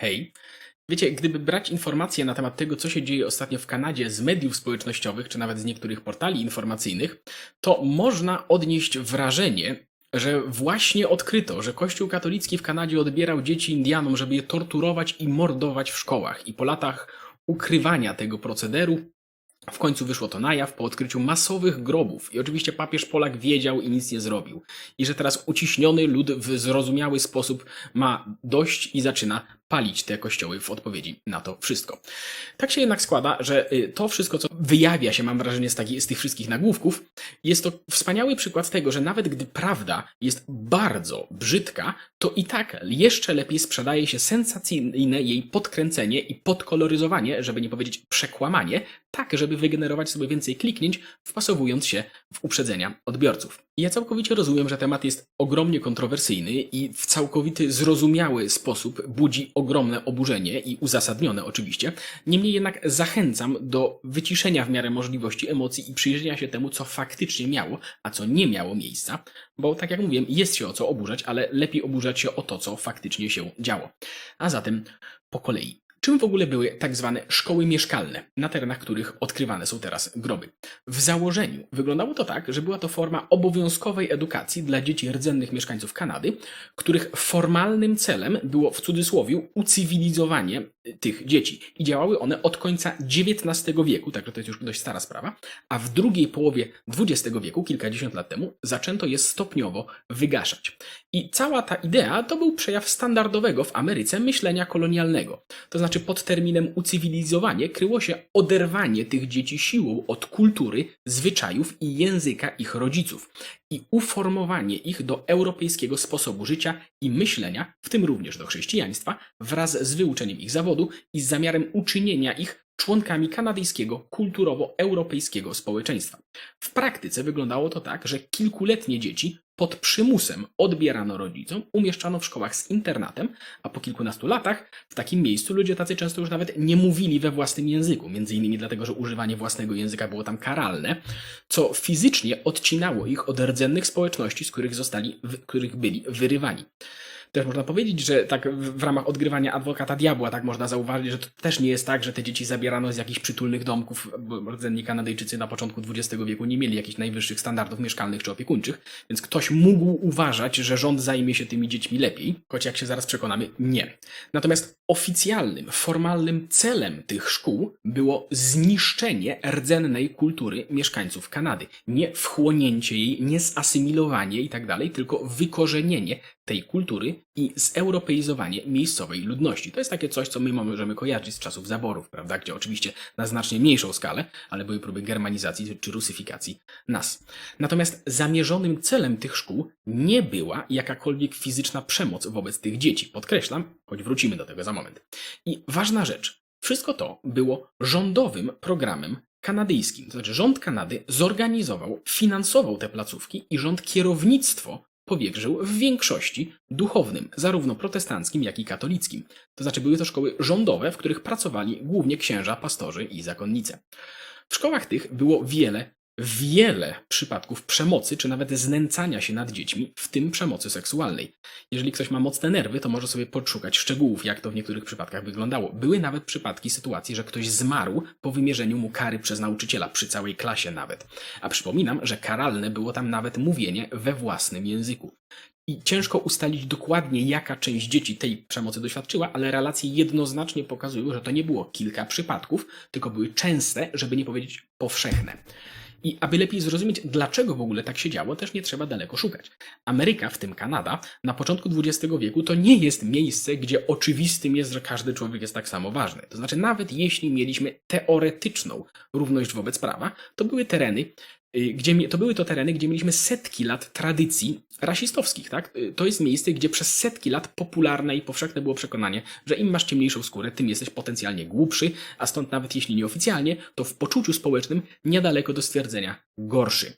Hej. Wiecie, gdyby brać informacje na temat tego, co się dzieje ostatnio w Kanadzie z mediów społecznościowych, czy nawet z niektórych portali informacyjnych, to można odnieść wrażenie, że właśnie odkryto, że Kościół katolicki w Kanadzie odbierał dzieci Indianom, żeby je torturować i mordować w szkołach. I po latach ukrywania tego procederu w końcu wyszło to na jaw po odkryciu masowych grobów. I oczywiście papież Polak wiedział i nic nie zrobił. I że teraz uciśniony lud w zrozumiały sposób ma dość i zaczyna palić te kościoły w odpowiedzi na to wszystko. Tak się jednak składa, że y, to wszystko, co wyjawia się, mam wrażenie, z, taki, z tych wszystkich nagłówków, jest to wspaniały przykład tego, że nawet gdy prawda jest bardzo brzydka, to i tak jeszcze lepiej sprzedaje się sensacyjne jej podkręcenie i podkoloryzowanie, żeby nie powiedzieć przekłamanie, tak, żeby wygenerować sobie więcej kliknięć, wpasowując się w uprzedzenia odbiorców. Ja całkowicie rozumiem, że temat jest ogromnie kontrowersyjny i w całkowity zrozumiały sposób budzi ogromne oburzenie i uzasadnione oczywiście. Niemniej jednak zachęcam do wyciszenia w miarę możliwości emocji i przyjrzenia się temu, co faktycznie miało, a co nie miało miejsca, bo tak jak mówiłem, jest się o co oburzać, ale lepiej oburzać się o to, co faktycznie się działo. A zatem po kolei. Czym w ogóle były tak zwane szkoły mieszkalne, na terenach których odkrywane są teraz groby? W założeniu wyglądało to tak, że była to forma obowiązkowej edukacji dla dzieci rdzennych mieszkańców Kanady, których formalnym celem było w cudzysłowie ucywilizowanie tych dzieci. I działały one od końca XIX wieku, także to jest już dość stara sprawa, a w drugiej połowie XX wieku, kilkadziesiąt lat temu, zaczęto je stopniowo wygaszać. I cała ta idea to był przejaw standardowego w Ameryce myślenia kolonialnego. To znaczy pod terminem ucywilizowanie kryło się oderwanie tych dzieci siłą od kultury, zwyczajów i języka ich rodziców i uformowanie ich do europejskiego sposobu życia i myślenia, w tym również do chrześcijaństwa, wraz z wyuczeniem ich zawodu i z zamiarem uczynienia ich członkami kanadyjskiego kulturowo-europejskiego społeczeństwa. W praktyce wyglądało to tak, że kilkuletnie dzieci pod przymusem odbierano rodzicom, umieszczano w szkołach z internatem, a po kilkunastu latach w takim miejscu ludzie tacy często już nawet nie mówili we własnym języku, między innymi dlatego, że używanie własnego języka było tam karalne, co fizycznie odcinało ich od rdzennych społeczności, z których zostali, w których byli wyrywani. Też można powiedzieć, że tak w ramach odgrywania adwokata diabła, tak można zauważyć, że to też nie jest tak, że te dzieci zabierano z jakichś przytulnych domków, bo rdzenni Kanadyjczycy na początku XX wieku nie mieli jakichś najwyższych standardów mieszkalnych czy opiekuńczych, więc ktoś mógł uważać, że rząd zajmie się tymi dziećmi lepiej, choć jak się zaraz przekonamy, nie. Natomiast oficjalnym, formalnym celem tych szkół było zniszczenie rdzennej kultury mieszkańców Kanady. Nie wchłonięcie jej, nie zasymilowanie i tak dalej, tylko wykorzenienie tej kultury i zeuropeizowanie miejscowej ludności. To jest takie coś, co my możemy kojarzyć z czasów zaborów, prawda? Gdzie oczywiście na znacznie mniejszą skalę, ale były próby germanizacji czy rusyfikacji nas. Natomiast zamierzonym celem tych szkół nie była jakakolwiek fizyczna przemoc wobec tych dzieci. Podkreślam, choć wrócimy do tego za moment. I ważna rzecz. Wszystko to było rządowym programem kanadyjskim. To znaczy rząd Kanady zorganizował, finansował te placówki i rząd kierownictwo powierzył w większości duchownym, zarówno protestanckim, jak i katolickim. To znaczy były to szkoły rządowe, w których pracowali głównie księża, pastorzy i zakonnice. W szkołach tych było wiele, wiele przypadków przemocy, czy nawet znęcania się nad dziećmi, w tym przemocy seksualnej. Jeżeli ktoś ma mocne nerwy, to może sobie podszukać szczegółów, jak to w niektórych przypadkach wyglądało. Były nawet przypadki sytuacji, że ktoś zmarł po wymierzeniu mu kary przez nauczyciela, przy całej klasie nawet. A przypominam, że karalne było tam nawet mówienie we własnym języku. I ciężko ustalić dokładnie, jaka część dzieci tej przemocy doświadczyła, ale relacje jednoznacznie pokazują, że to nie było kilka przypadków, tylko były częste, żeby nie powiedzieć powszechne. I aby lepiej zrozumieć, dlaczego w ogóle tak się działo, też nie trzeba daleko szukać. Ameryka, w tym Kanada, na początku XX wieku to nie jest miejsce, gdzie oczywistym jest, że każdy człowiek jest tak samo ważny. To znaczy, nawet jeśli mieliśmy teoretyczną równość wobec prawa, to były tereny, gdzie mi- to były to tereny, gdzie mieliśmy setki lat tradycji rasistowskich, tak? Y, To jest miejsce, gdzie przez setki lat popularne i powszechne było przekonanie, że im masz ciemniejszą skórę, tym jesteś potencjalnie głupszy, a stąd nawet jeśli nieoficjalnie, to w poczuciu społecznym niedaleko do stwierdzenia gorszy.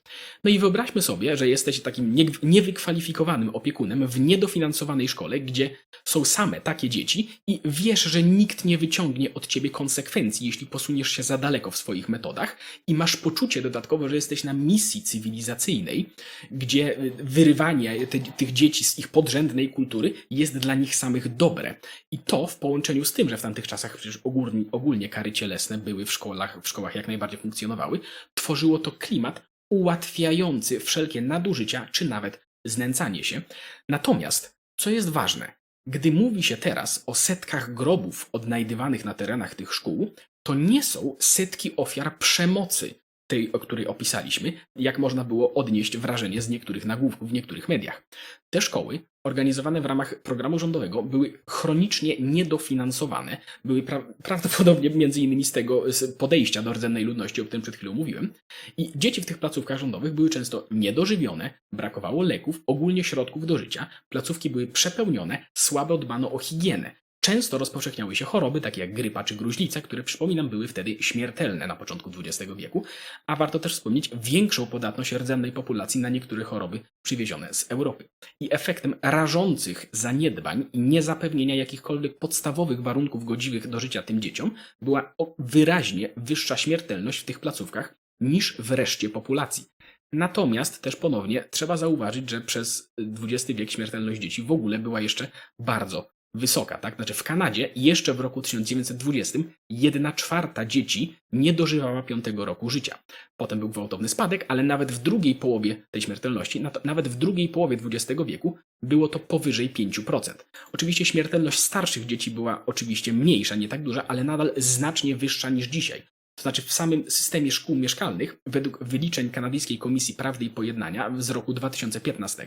No i wyobraźmy sobie, że jesteś takim nie- niewykwalifikowanym opiekunem w niedofinansowanej szkole, gdzie są same takie dzieci i wiesz, że nikt nie wyciągnie od ciebie konsekwencji, jeśli posuniesz się za daleko w swoich metodach i masz poczucie dodatkowo, że jesteś na misji cywilizacyjnej, gdzie y, wyrywanie te, tych dzieci z ich podrzędnej kultury jest dla nich samych dobre. I to w połączeniu z tym, że w tamtych czasach przecież ogólnie, ogólnie kary cielesne były w szkołach, w szkołach jak najbardziej funkcjonowały, tworzyło to klimat ułatwiający wszelkie nadużycia czy nawet znęcanie się. Natomiast, co jest ważne, gdy mówi się teraz o setkach grobów odnajdywanych na terenach tych szkół, to nie są setki ofiar przemocy, tej, o której opisaliśmy, jak można było odnieść wrażenie z niektórych nagłówków w niektórych mediach. Te szkoły, organizowane w ramach programu rządowego, były chronicznie niedofinansowane, były pra prawdopodobnie między innymi z tego z podejścia do rdzennej ludności, o którym przed chwilą mówiłem. I dzieci w tych placówkach rządowych były często niedożywione, brakowało leków, ogólnie środków do życia, placówki były przepełnione, słabo dbano o higienę. Często rozpowszechniały się choroby, takie jak grypa czy gruźlica, które przypominam były wtedy śmiertelne na początku XX wieku, a warto też wspomnieć większą podatność rdzennej populacji na niektóre choroby przywiezione z Europy. I efektem rażących zaniedbań i niezapewnienia jakichkolwiek podstawowych warunków godziwych do życia tym dzieciom była wyraźnie wyższa śmiertelność w tych placówkach niż w reszcie populacji. Natomiast też ponownie trzeba zauważyć, że przez XX wiek śmiertelność dzieci w ogóle była jeszcze bardzo wysoka, tak? Znaczy w Kanadzie jeszcze w roku 1920 jedna czwarta dzieci nie dożywała piątego roku życia. Potem był gwałtowny spadek, ale nawet w drugiej połowie tej śmiertelności, nawet w drugiej połowie XX wieku było to powyżej 5%. Oczywiście śmiertelność starszych dzieci była oczywiście mniejsza, nie tak duża, ale nadal znacznie wyższa niż dzisiaj. To znaczy w samym systemie szkół mieszkalnych, według wyliczeń Kanadyjskiej Komisji Prawdy i Pojednania z roku 2015,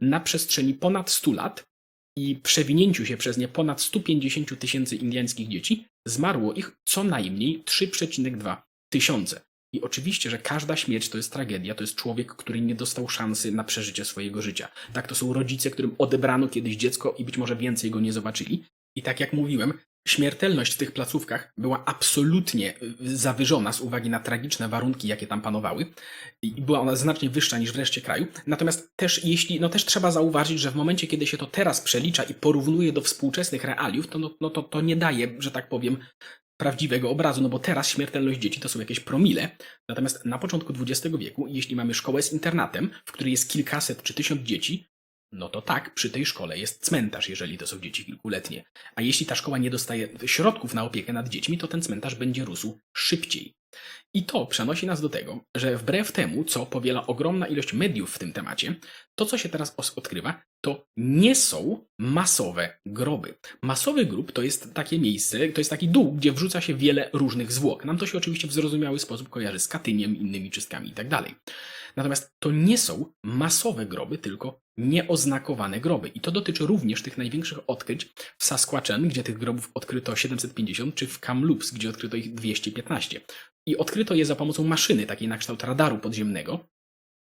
na przestrzeni ponad 100 lat i przewinięciu się przez nie ponad 150 tysięcy indiańskich dzieci, zmarło ich co najmniej 3,2 tysiące. I oczywiście, że każda śmierć to jest tragedia, to jest człowiek, który nie dostał szansy na przeżycie swojego życia. Tak, to są rodzice, którym odebrano kiedyś dziecko i być może więcej go nie zobaczyli. I tak jak mówiłem, Śmiertelność w tych placówkach była absolutnie y, zawyżona z uwagi na tragiczne warunki, jakie tam panowały i była ona znacznie wyższa niż w reszcie kraju. Natomiast też jeśli, no też trzeba zauważyć, że w momencie, kiedy się to teraz przelicza i porównuje do współczesnych realiów, to, no, no to, to nie daje, że tak powiem, prawdziwego obrazu, no bo teraz śmiertelność dzieci to są jakieś promile, natomiast na początku XX wieku, jeśli mamy szkołę z internatem, w której jest kilkaset czy tysiąc dzieci, no to tak, przy tej szkole jest cmentarz, jeżeli to są dzieci kilkuletnie. A jeśli ta szkoła nie dostaje środków na opiekę nad dziećmi, to ten cmentarz będzie rósł szybciej. I to przenosi nas do tego, że wbrew temu, co powiela ogromna ilość mediów w tym temacie, to co się teraz odkrywa, to nie są masowe groby. Masowy grób to jest takie miejsce, to jest taki dół, gdzie wrzuca się wiele różnych zwłok. Nam to się oczywiście w zrozumiały sposób kojarzy z Katyniem, innymi czystkami itd. Tak Natomiast to nie są masowe groby, tylko nieoznakowane groby. I to dotyczy również tych największych odkryć w Saskatchewan, gdzie tych grobów odkryto 750, czy w Kamloops, gdzie odkryto ich 215. I odkryto je za pomocą maszyny, takiej na kształt radaru podziemnego,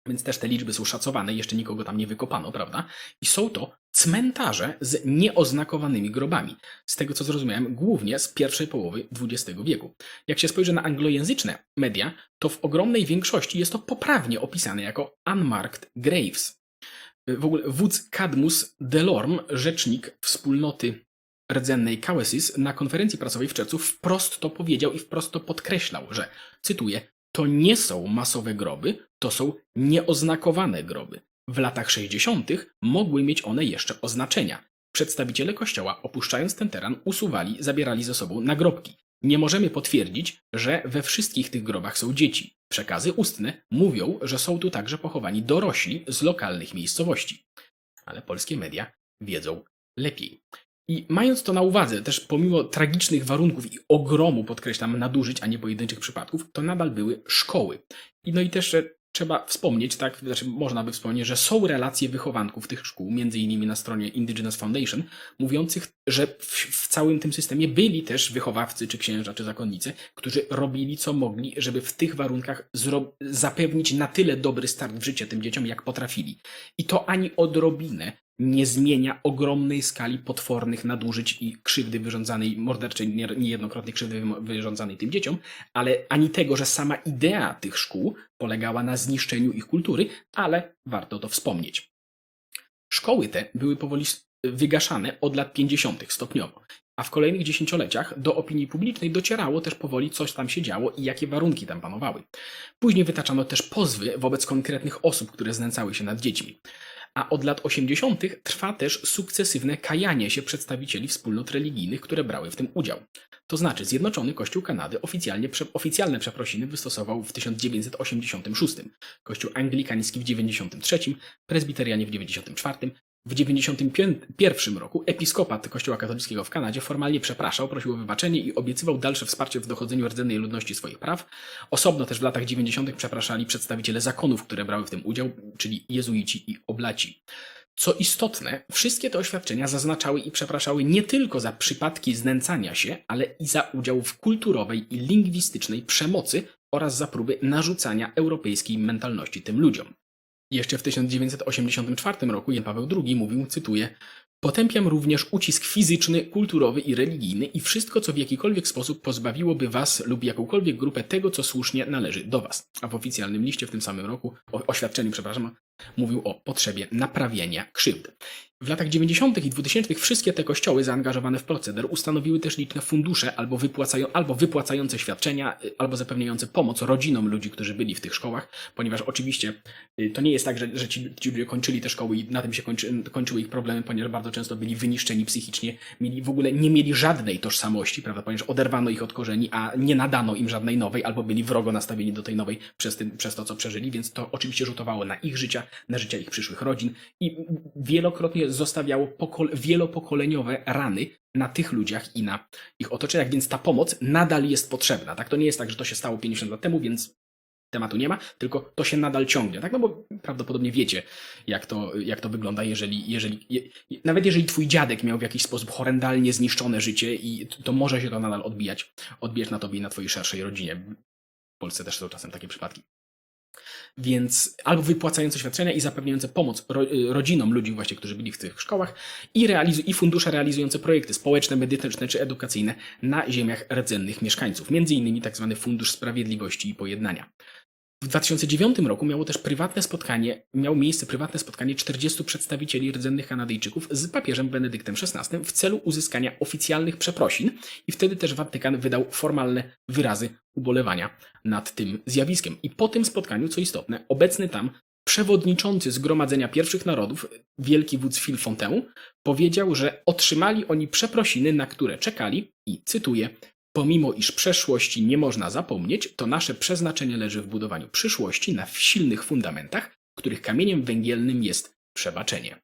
więc też te liczby są szacowane, jeszcze nikogo tam nie wykopano, prawda? I są to cmentarze z nieoznakowanymi grobami. Z tego co zrozumiałem, głównie z pierwszej połowy XX wieku. Jak się spojrzy na anglojęzyczne media, to w ogromnej większości jest to poprawnie opisane jako unmarked graves. W ogóle wódz Cadmus Delorme, rzecznik wspólnoty rdzennej Kawesis, na konferencji prasowej w czerwcu wprost to powiedział i wprost to podkreślał, że, cytuję, to nie są masowe groby, to są nieoznakowane groby. W latach 60. mogły mieć one jeszcze oznaczenia. Przedstawiciele kościoła, opuszczając ten teren, usuwali, zabierali ze sobą nagrobki. Nie możemy potwierdzić, że we wszystkich tych grobach są dzieci. Przekazy ustne mówią, że są tu także pochowani dorośli z lokalnych miejscowości. Ale polskie media wiedzą lepiej. I mając to na uwadze, też pomimo tragicznych warunków i ogromu, podkreślam, nadużyć, a nie pojedynczych przypadków, to nadal były szkoły. I no i też trzeba wspomnieć, tak, znaczy można by wspomnieć, że są relacje wychowanków tych szkół, między innymi na stronie Indigenous Foundation, mówiących, że w, w, całym tym systemie byli też wychowawcy, czy księża, czy zakonnicy, którzy robili co mogli, żeby w tych warunkach zapewnić na tyle dobry start w życie tym dzieciom, jak potrafili. I to ani odrobinę nie zmienia ogromnej skali potwornych nadużyć i krzywdy wyrządzanej, morderczej, niejednokrotnej krzywdy wyrządzanej tym dzieciom, ale ani tego, że sama idea tych szkół polegała na zniszczeniu ich kultury, ale warto to wspomnieć. Szkoły te były powoli wygaszane od lat 50. stopniowo. A w kolejnych dziesięcioleciach do opinii publicznej docierało też powoli, coś tam się działo i jakie warunki tam panowały. Później wytaczano też pozwy wobec konkretnych osób, które znęcały się nad dziećmi. A od lat 80. trwa też sukcesywne kajanie się przedstawicieli wspólnot religijnych, które brały w tym udział. To znaczy, Zjednoczony Kościół Kanady oficjalnie, oficjalne przeprosiny wystosował w 1986, Kościół Anglikański w 93, Prezbiterianie w 94, w 1991 roku episkopat Kościoła katolickiego w Kanadzie formalnie przepraszał, prosił o wybaczenie i obiecywał dalsze wsparcie w dochodzeniu rdzennej ludności swoich praw. Osobno też w latach 90. przepraszali przedstawiciele zakonów, które brały w tym udział, czyli jezuici i oblaci. Co istotne, wszystkie te oświadczenia zaznaczały i przepraszały nie tylko za przypadki znęcania się, ale i za udział w kulturowej i lingwistycznej przemocy oraz za próby narzucania europejskiej mentalności tym ludziom. Jeszcze w 1984 roku Jan Paweł II mówił, cytuję, Potępiam również ucisk fizyczny, kulturowy i religijny i wszystko, co w jakikolwiek sposób pozbawiłoby was lub jakąkolwiek grupę tego, co słusznie należy do was. A w oficjalnym liście w tym samym roku, o, oświadczeniu, przepraszam, mówił o potrzebie naprawienia krzywd. W latach 90. i 2000 wszystkie te kościoły zaangażowane w proceder ustanowiły też liczne fundusze albo, wypłacają, albo wypłacające świadczenia, y, albo zapewniające pomoc rodzinom ludzi, którzy byli w tych szkołach, ponieważ oczywiście y, to nie jest tak, że, że ci, ludzie kończyli te szkoły i na tym się kończy, kończyły ich problemy, ponieważ bardzo często byli wyniszczeni psychicznie, mieli w ogóle nie mieli żadnej tożsamości, prawda, ponieważ oderwano ich od korzeni, a nie nadano im żadnej nowej, albo byli wrogo nastawieni do tej nowej przez, tym, przez to, co przeżyli, więc to oczywiście rzutowało na ich życia, na życia ich przyszłych rodzin i wielokrotnie zostawiało pokol- wielopokoleniowe rany na tych ludziach i na ich otoczeniach, więc ta pomoc nadal jest potrzebna. Tak? To nie jest tak, że to się stało 50 lat temu, więc tematu nie ma, tylko to się nadal ciągnie, tak? No bo prawdopodobnie wiecie, jak to, jak to wygląda, jeżeli, jeżeli je, nawet jeżeli twój dziadek miał w jakiś sposób horrendalnie zniszczone życie i to może się to nadal odbijać, odbijać na tobie i na twojej szerszej rodzinie. W Polsce też są czasem takie przypadki. Więc albo wypłacające świadczenia i zapewniające pomoc ro, rodzinom ludzi właśnie, którzy byli w tych szkołach i, realizu- i fundusze realizujące projekty społeczne, medyczne czy edukacyjne na ziemiach rdzennych mieszkańców. Między innymi tzw. Fundusz Sprawiedliwości i Pojednania. W 2009 roku miało też prywatne spotkanie, miało miejsce prywatne spotkanie 40 przedstawicieli rdzennych Kanadyjczyków z papieżem Benedyktem XVI w celu uzyskania oficjalnych przeprosin i wtedy też Watykan wydał formalne wyrazy ubolewania nad tym zjawiskiem. I po tym spotkaniu, co istotne, obecny tam przewodniczący Zgromadzenia Pierwszych Narodów, wielki wódz Phil Fontaine, powiedział, że otrzymali oni przeprosiny, na które czekali i cytuję Pomimo iż przeszłości nie można zapomnieć, to nasze przeznaczenie leży w budowaniu przyszłości na silnych fundamentach, których kamieniem węgielnym jest przebaczenie.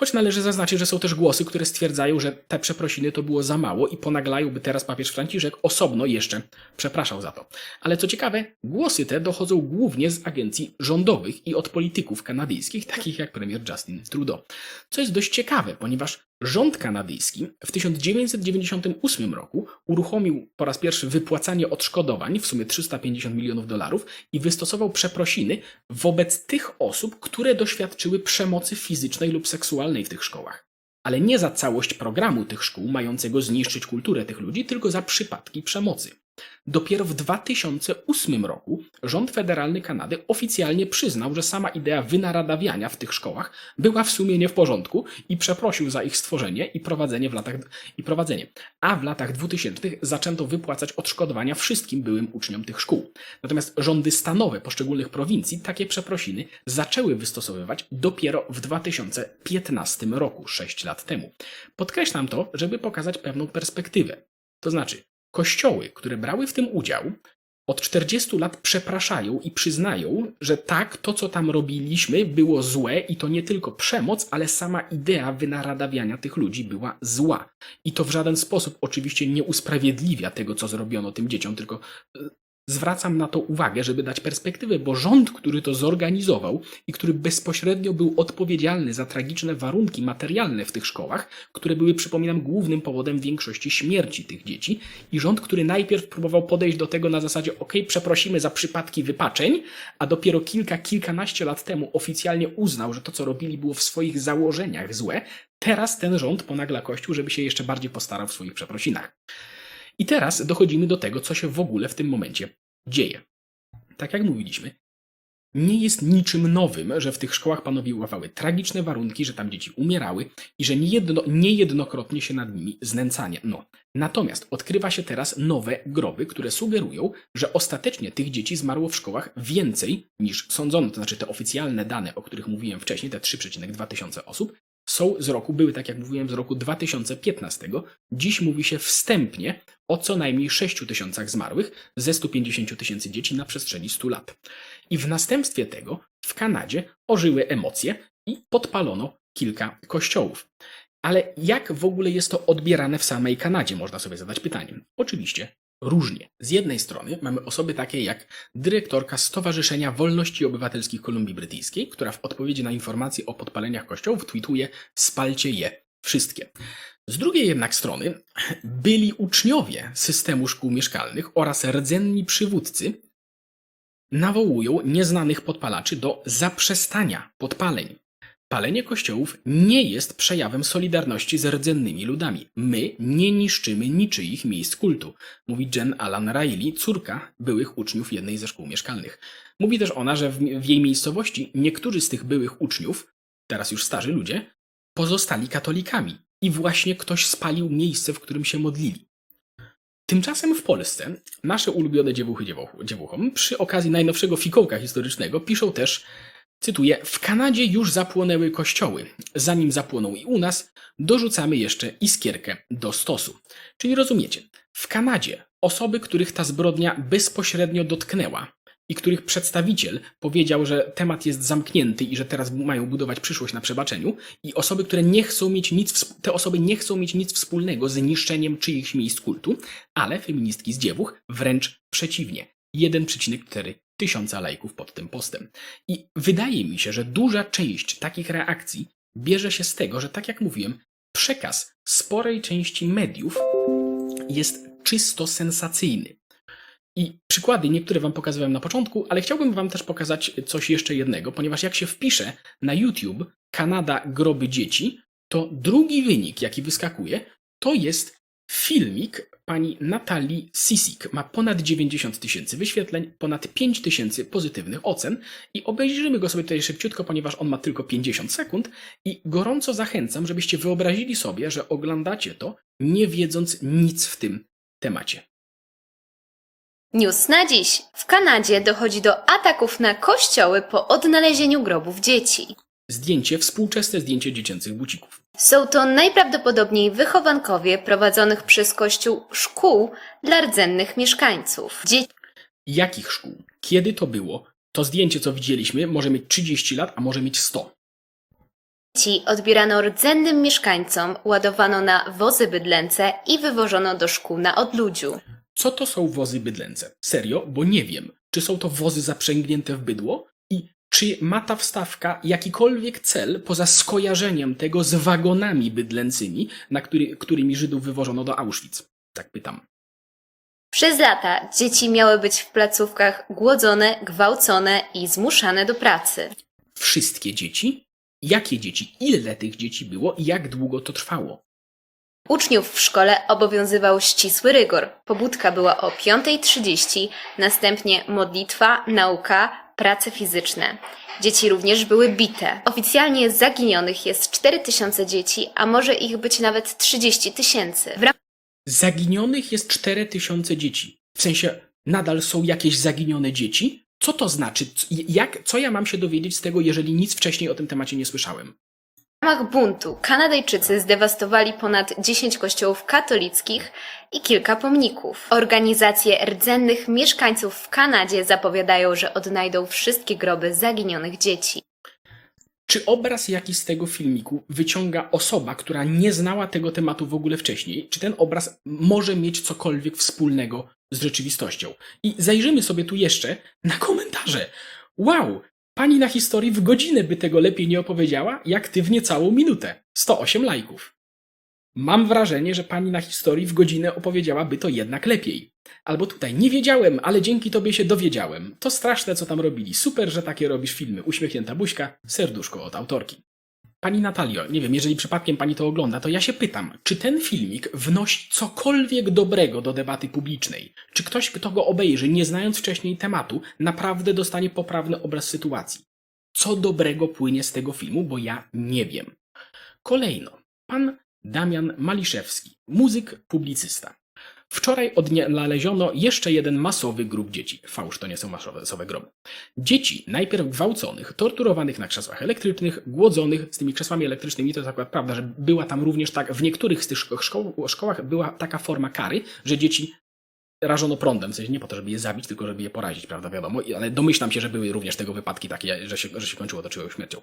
Choć należy zaznaczyć, że są też głosy, które stwierdzają, że te przeprosiny to było za mało i ponaglają, by teraz papież Franciszek osobno jeszcze przepraszał za to. Ale co ciekawe, głosy te dochodzą głównie z agencji rządowych i od polityków kanadyjskich, takich jak premier Justin Trudeau. Co jest dość ciekawe, ponieważ rząd kanadyjski w 1998 roku uruchomił po raz pierwszy wypłacanie odszkodowań w sumie 350 milionów dolarów i wystosował przeprosiny wobec tych osób, które doświadczyły przemocy fizycznej lub seksualnej w tych szkołach. Ale nie za całość programu tych szkół mającego zniszczyć kulturę tych ludzi, tylko za przypadki przemocy. Dopiero w 2008 roku rząd federalny Kanady oficjalnie przyznał, że sama idea wynaradawiania w tych szkołach była w sumie nie w porządku i przeprosił za ich stworzenie i prowadzenie w latach i prowadzenie. A w latach 2000 zaczęto wypłacać odszkodowania wszystkim byłym uczniom tych szkół. Natomiast rządy stanowe poszczególnych prowincji takie przeprosiny zaczęły wystosowywać dopiero w 2015 roku, 6 lat temu. Podkreślam to, żeby pokazać pewną perspektywę. To znaczy, Kościoły, które brały w tym udział, od 40 lat przepraszają i przyznają, że tak, to co tam robiliśmy było złe i to nie tylko przemoc, ale sama idea wynaradawiania tych ludzi była zła. I to w żaden sposób oczywiście nie usprawiedliwia tego, co zrobiono tym dzieciom, tylko Zwracam na to uwagę, żeby dać perspektywę, bo rząd, który to zorganizował i który bezpośrednio był odpowiedzialny za tragiczne warunki materialne w tych szkołach, które były, przypominam, głównym powodem większości śmierci tych dzieci, i rząd, który najpierw próbował podejść do tego na zasadzie, ok, przeprosimy za przypadki wypaczeń, a dopiero kilka, kilkanaście lat temu oficjalnie uznał, że to, co robili, było w swoich założeniach złe, teraz ten rząd ponagla Kościół, żeby się jeszcze bardziej postarał w swoich przeprosinach. I teraz dochodzimy do tego, co się w ogóle w tym momencie dzieje. Tak jak mówiliśmy, nie jest niczym nowym, że w tych szkołach panowały tragiczne warunki, że tam dzieci umierały i że niejedno, niejednokrotnie się nad nimi znęcanie. No. Natomiast odkrywa się teraz nowe groby, które sugerują, że ostatecznie tych dzieci zmarło w szkołach więcej niż sądzono. To znaczy te oficjalne dane, o których mówiłem wcześniej, te 3,2 tysiące osób, są z roku, były tak jak mówiłem, z roku 2015. Dziś mówi się wstępnie o co najmniej 6 tysiącach zmarłych ze 150 tysięcy dzieci na przestrzeni 100 lat. I w następstwie tego w Kanadzie ożyły emocje i podpalono kilka kościołów. Ale jak w ogóle jest to odbierane w samej Kanadzie, można sobie zadać pytanie. Oczywiście różnie. Z jednej strony mamy osoby takie jak dyrektorka Stowarzyszenia Wolności Obywatelskich Kolumbii Brytyjskiej, która w odpowiedzi na informacje o podpaleniach kościołów tweetuje spalcie je wszystkie. Z drugiej jednak strony byli uczniowie systemu szkół mieszkalnych oraz rdzenni przywódcy nawołują nieznanych podpalaczy do zaprzestania podpaleń. Palenie kościołów nie jest przejawem solidarności z rdzennymi ludami. My nie niszczymy niczyich miejsc kultu, mówi Jen Alan Riley, córka byłych uczniów jednej ze szkół mieszkalnych. Mówi też ona, że w, jej miejscowości niektórzy z tych byłych uczniów, teraz już starzy ludzie, pozostali katolikami i właśnie ktoś spalił miejsce, w którym się modlili. Tymczasem w Polsce nasze ulubione dziewuchy dziewuch- dziewuchom przy okazji najnowszego fikołka historycznego piszą też, cytuję, w Kanadzie już zapłonęły kościoły. Zanim zapłoną i u nas, dorzucamy jeszcze iskierkę do stosu. Czyli rozumiecie, w Kanadzie osoby, których ta zbrodnia bezpośrednio dotknęła i których przedstawiciel powiedział, że temat jest zamknięty i że teraz mają budować przyszłość na przebaczeniu, i osoby, które nie chcą mieć nic, te osoby nie chcą mieć nic wspólnego z niszczeniem czyichś miejsc kultu, ale feministki z dziewuch wręcz przeciwnie. 1,4 tysiąca lajków pod tym postem. I wydaje mi się, że duża część takich reakcji bierze się z tego, że tak jak mówiłem, przekaz sporej części mediów jest czysto sensacyjny. I przykłady niektóre Wam pokazywałem na początku, ale chciałbym Wam też pokazać coś jeszcze jednego, ponieważ jak się wpisze na YouTube Kanada groby dzieci, to drugi wynik, jaki wyskakuje, to jest filmik pani Natalii Sisik. Ma ponad 90 tysięcy wyświetleń, ponad 5 tysięcy pozytywnych ocen i obejrzymy go sobie tutaj szybciutko, ponieważ on ma tylko 50 sekund i gorąco zachęcam, żebyście wyobrazili sobie, że oglądacie to nie wiedząc nic w tym temacie. News na dziś. W Kanadzie dochodzi do ataków na kościoły po odnalezieniu grobów dzieci. Zdjęcie, współczesne zdjęcie dziecięcych bucików. Są to najprawdopodobniej wychowankowie prowadzonych przez kościół szkół dla rdzennych mieszkańców. Jakich szkół? Kiedy to było? To zdjęcie, co widzieliśmy, może mieć 30 lat, a może mieć 100. Dzieci odbierano rdzennym mieszkańcom, ładowano na wozy bydlęce i wywożono do szkół na odludziu. Co to są wozy bydlęce? Serio? Bo nie wiem. Czy są to wozy zaprzęgnięte w bydło? Czy ma ta wstawka jakikolwiek cel poza skojarzeniem tego z wagonami bydlęcymi, na który, którymi Żydów wywożono do Auschwitz? Tak pytam. Przez lata dzieci miały być w placówkach głodzone, gwałcone i zmuszane do pracy. Wszystkie dzieci? Jakie dzieci? Ile tych dzieci było i jak długo to trwało? Uczniów w szkole obowiązywał ścisły rygor. Pobudka była o 5.30, następnie modlitwa, nauka, prace fizyczne. Dzieci również były bite. Oficjalnie zaginionych jest 4000 dzieci, a może ich być nawet 30 tysięcy. Ramach Zaginionych jest 4000 dzieci. W sensie, nadal są jakieś zaginione dzieci? Co to znaczy? Jak, co ja mam się dowiedzieć z tego, jeżeli nic wcześniej o tym temacie nie słyszałem? W ramach buntu Kanadyjczycy zdewastowali ponad 10 kościołów katolickich i kilka pomników. Organizacje rdzennych mieszkańców w Kanadzie zapowiadają, że odnajdą wszystkie groby zaginionych dzieci. Czy obraz, jaki z tego filmiku wyciąga osoba, która nie znała tego tematu w ogóle wcześniej, czy ten obraz może mieć cokolwiek wspólnego z rzeczywistością? I zajrzymy sobie tu jeszcze na komentarze. Wow! Pani na historii w godzinę by tego lepiej nie opowiedziała, jak ty w niecałą minutę. 108 lajków. Mam wrażenie, że pani na historii w godzinę opowiedziałaby to jednak lepiej. Albo tutaj, nie wiedziałem, ale dzięki tobie się dowiedziałem. To straszne, co tam robili. Super, że takie robisz filmy. Uśmiechnięta buźka, serduszko od autorki. Pani Natalio, nie wiem, jeżeli przypadkiem pani to ogląda, to ja się pytam, czy ten filmik wnosi cokolwiek dobrego do debaty publicznej? Czy ktoś, kto go obejrzy, nie znając wcześniej tematu, naprawdę dostanie poprawny obraz sytuacji? Co dobrego płynie z tego filmu, bo ja nie wiem. Kolejno, pan Damian Maliszewski, muzyk, publicysta. Wczoraj odnaleziono jeszcze jeden masowy grób dzieci. Fałsz to nie są masowe groby. Dzieci najpierw gwałconych, torturowanych na krzesłach elektrycznych, głodzonych z tymi krzesłami elektrycznymi. To jest akurat prawda, że była tam również tak, w niektórych z tych szko- szkoł, szkołach była taka forma kary, że dzieci rażono prądem, w sensie nie po to, żeby je zabić, tylko żeby je porazić, prawda, wiadomo, ale domyślam się, że były również tego wypadki takie, że się, że się kończyło to czyją śmiercią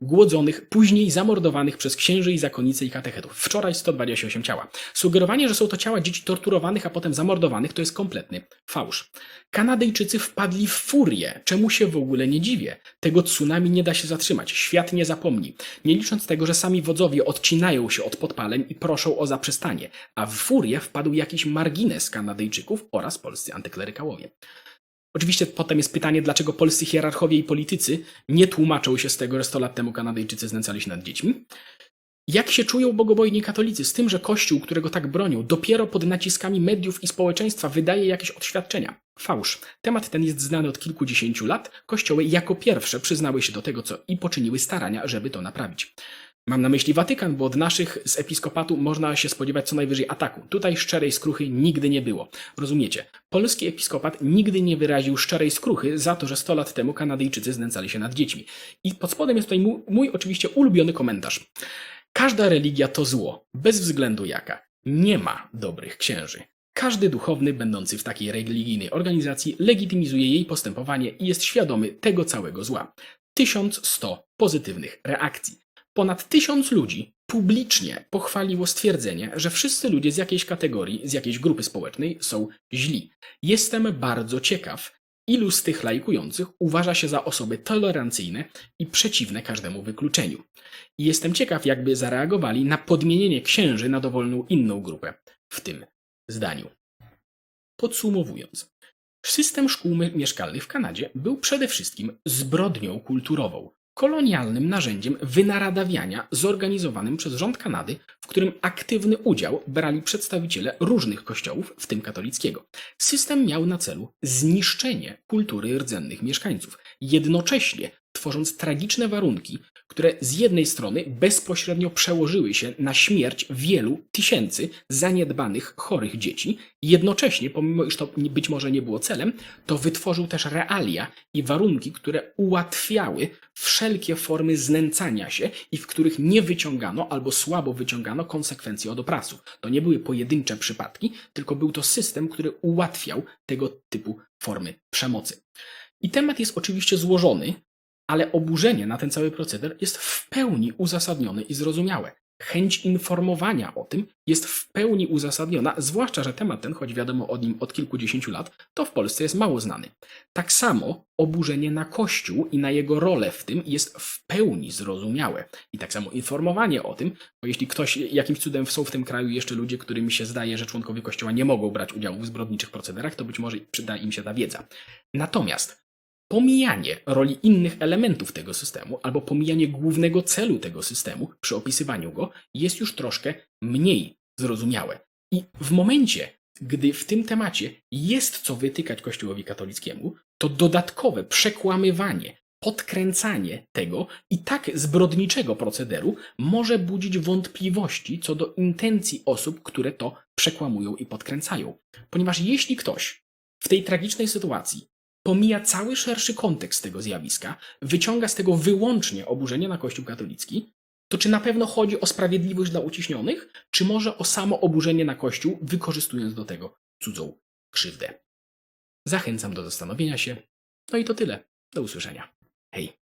głodzonych, później zamordowanych przez księży i zakonnice i katechetów. Wczoraj 128 ciała. Sugerowanie, że są to ciała dzieci torturowanych, a potem zamordowanych, to jest kompletny fałsz. Kanadyjczycy wpadli w furię, czemu się w ogóle nie dziwię. Tego tsunami nie da się zatrzymać, świat nie zapomni. Nie licząc tego, że sami wodzowie odcinają się od podpaleń i proszą o zaprzestanie, a w furię wpadł jakiś margines Kanadyjczyków oraz polscy antyklerykałowie. Oczywiście potem jest pytanie, dlaczego polscy hierarchowie i politycy nie tłumaczą się z tego, że 100 lat temu Kanadyjczycy znęcali się nad dziećmi. Jak się czują bogobojni katolicy z tym, że Kościół, którego tak bronią, dopiero pod naciskami mediów i społeczeństwa wydaje jakieś oświadczenia? Fałsz. Temat ten jest znany od kilkudziesięciu lat. Kościoły jako pierwsze przyznały się do tego, co i poczyniły starania, żeby to naprawić. Mam na myśli Watykan, bo od naszych z episkopatu można się spodziewać co najwyżej ataku. Tutaj szczerej skruchy nigdy nie było. Rozumiecie? Polski episkopat nigdy nie wyraził szczerej skruchy za to, że 100 lat temu Kanadyjczycy znęcali się nad dziećmi. I pod spodem jest tutaj mój, mój oczywiście ulubiony komentarz. Każda religia to zło, bez względu jaka. Nie ma dobrych księży. Każdy duchowny będący w takiej religijnej organizacji legitymizuje jej postępowanie i jest świadomy tego całego zła. 1100 pozytywnych reakcji. Ponad tysiąc ludzi publicznie pochwaliło stwierdzenie, że wszyscy ludzie z jakiejś kategorii, z jakiejś grupy społecznej są źli. Jestem bardzo ciekaw, ilu z tych lajkujących uważa się za osoby tolerancyjne i przeciwne każdemu wykluczeniu. I jestem ciekaw, jakby zareagowali na podmienienie księży na dowolną inną grupę w tym zdaniu. Podsumowując, system szkół mi- mieszkalnych w Kanadzie był przede wszystkim zbrodnią kulturową, kolonialnym narzędziem wynaradawiania zorganizowanym przez rząd Kanady, w którym aktywny udział brali przedstawiciele różnych kościołów, w tym katolickiego. System miał na celu zniszczenie kultury rdzennych mieszkańców, jednocześnie tworząc tragiczne warunki, które z jednej strony bezpośrednio przełożyły się na śmierć wielu tysięcy zaniedbanych, chorych dzieci, jednocześnie, pomimo iż to być może nie było celem, to wytworzył też realia i warunki, które ułatwiały wszelkie formy znęcania się i w których nie wyciągano albo słabo wyciągano konsekwencji od oprasu. To nie były pojedyncze przypadki, tylko był to system, który ułatwiał tego typu formy przemocy. I temat jest oczywiście złożony, ale oburzenie na ten cały proceder jest w pełni uzasadnione i zrozumiałe. Chęć informowania o tym jest w pełni uzasadniona, zwłaszcza, że temat ten, choć wiadomo o nim od kilkudziesięciu lat, to w Polsce jest mało znany. Tak samo oburzenie na Kościół i na jego rolę w tym jest w pełni zrozumiałe. I tak samo informowanie o tym, bo jeśli ktoś, jakimś cudem są w tym kraju jeszcze ludzie, którym się zdaje, że członkowie Kościoła nie mogą brać udziału w zbrodniczych procederach, to być może przyda im się ta wiedza. Natomiast pomijanie roli innych elementów tego systemu albo pomijanie głównego celu tego systemu przy opisywaniu go jest już troszkę mniej zrozumiałe. I w momencie, gdy w tym temacie jest co wytykać Kościołowi katolickiemu, to dodatkowe przekłamywanie, podkręcanie tego i tak zbrodniczego procederu może budzić wątpliwości co do intencji osób, które to przekłamują i podkręcają. Ponieważ jeśli ktoś w tej tragicznej sytuacji pomija cały szerszy kontekst tego zjawiska, wyciąga z tego wyłącznie oburzenie na Kościół katolicki, to czy na pewno chodzi o sprawiedliwość dla uciśnionych, czy może o samo oburzenie na Kościół, wykorzystując do tego cudzą krzywdę? Zachęcam do zastanowienia się. No i to tyle. Do usłyszenia. Hej.